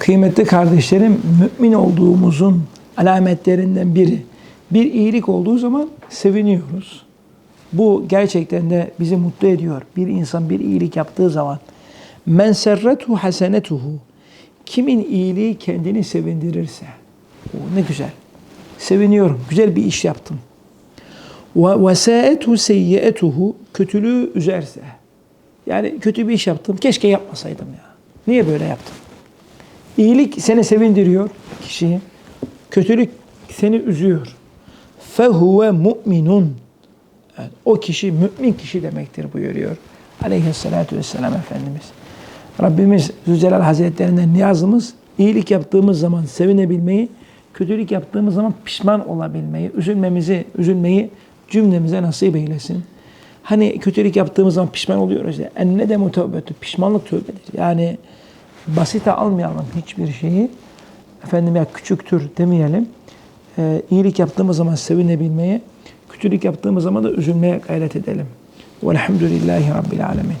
Kıymetli kardeşlerim, mümin olduğumuzun alametlerinden biri. Bir iyilik olduğu zaman seviniyoruz. Bu gerçekten de bizi mutlu ediyor. Bir insan bir iyilik yaptığı zaman. Men serretu hasenetuhu. Kimin iyiliği kendini sevindirirse. O ne güzel. Seviniyorum. Güzel bir iş yaptım. Ve vesaetu seyyiyetuhu. Kötülüğü üzerse. Yani kötü bir iş yaptım. Keşke yapmasaydım ya. Niye böyle yaptım? İyilik seni sevindiriyor kişiyi. Kötülük seni üzüyor. Fehuve mu'minun. Evet, o kişi mümin kişi demektir buyuruyor. Aleyhissalatu vesselam Efendimiz. Rabbimiz Zülcelal Hazretlerinden niyazımız iyilik yaptığımız zaman sevinebilmeyi, kötülük yaptığımız zaman pişman olabilmeyi, üzülmemizi, üzülmeyi cümlemize nasip eylesin. Hani kötülük yaptığımız zaman pişman oluyoruz ya. Enne de mutevbetü. Pişmanlık tövbedir. Yani basite almayalım hiçbir şeyi. Efendim ya küçüktür demeyelim. Ee, iyilik yaptığımız zaman sevinebilmeye, kötülük yaptığımız zaman da üzülmeye gayret edelim. Velhamdülillahi Rabbil Alemin.